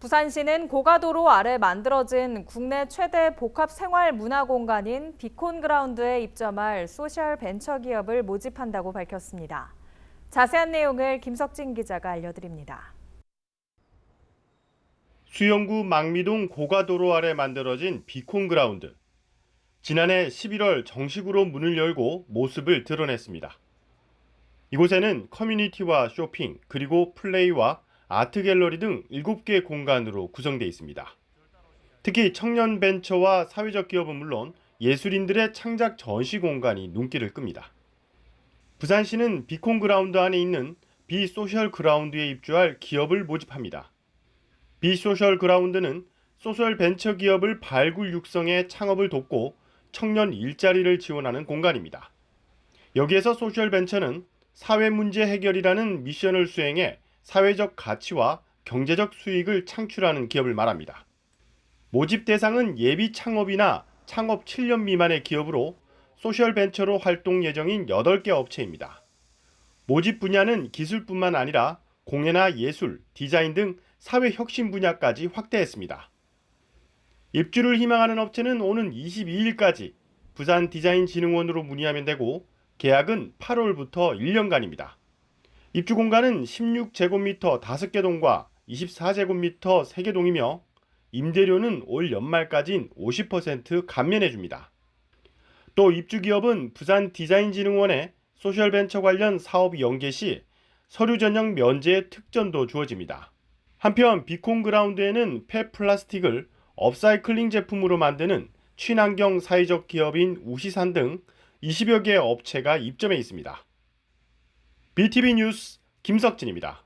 부산시는 고가도로 아래 만들어진 국내 최대 복합 생활 문화 공간인 비콘 그라운드에 입점할 소셜 벤처 기업을 모집한다고 밝혔습니다. 자세한 내용을 김석진 기자가 알려드립니다. 수영구 망미동 고가도로 아래 만들어진 비콘 그라운드. 지난해 11월 정식으로 문을 열고 모습을 드러냈습니다. 이곳에는 커뮤니티와 쇼핑, 그리고 플레이와 아트 갤러리 등 7개 공간으로 구성되어 있습니다. 특히 청년 벤처와 사회적 기업은 물론 예술인들의 창작 전시 공간이 눈길을 끕니다. 부산시는 비콘 그라운드 안에 있는 비소셜 그라운드에 입주할 기업을 모집합니다. 비소셜 그라운드는 소셜 벤처 기업을 발굴 육성해 창업을 돕고 청년 일자리를 지원하는 공간입니다. 여기에서 소셜 벤처는 사회 문제 해결이라는 미션을 수행해 사회적 가치와 경제적 수익을 창출하는 기업을 말합니다. 모집 대상은 예비 창업이나 창업 7년 미만의 기업으로 소셜 벤처로 활동 예정인 8개 업체입니다. 모집 분야는 기술뿐만 아니라 공예나 예술, 디자인 등 사회 혁신 분야까지 확대했습니다. 입주를 희망하는 업체는 오는 22일까지 부산 디자인진흥원으로 문의하면 되고 계약은 8월부터 1년간입니다. 입주 공간은 16제곱미터 5개 동과 24제곱미터 3개 동이며 임대료는 올 연말까지는 50% 감면해 줍니다. 또 입주 기업은 부산 디자인진흥원에 소셜벤처 관련 사업 연계 시 서류 전형 면제 특전도 주어집니다. 한편 비콘 그라운드에는 폐 플라스틱을 업사이클링 제품으로 만드는 친환경 사회적 기업인 우시산 등 20여 개 업체가 입점해 있습니다. BTV 뉴스 김석진입니다.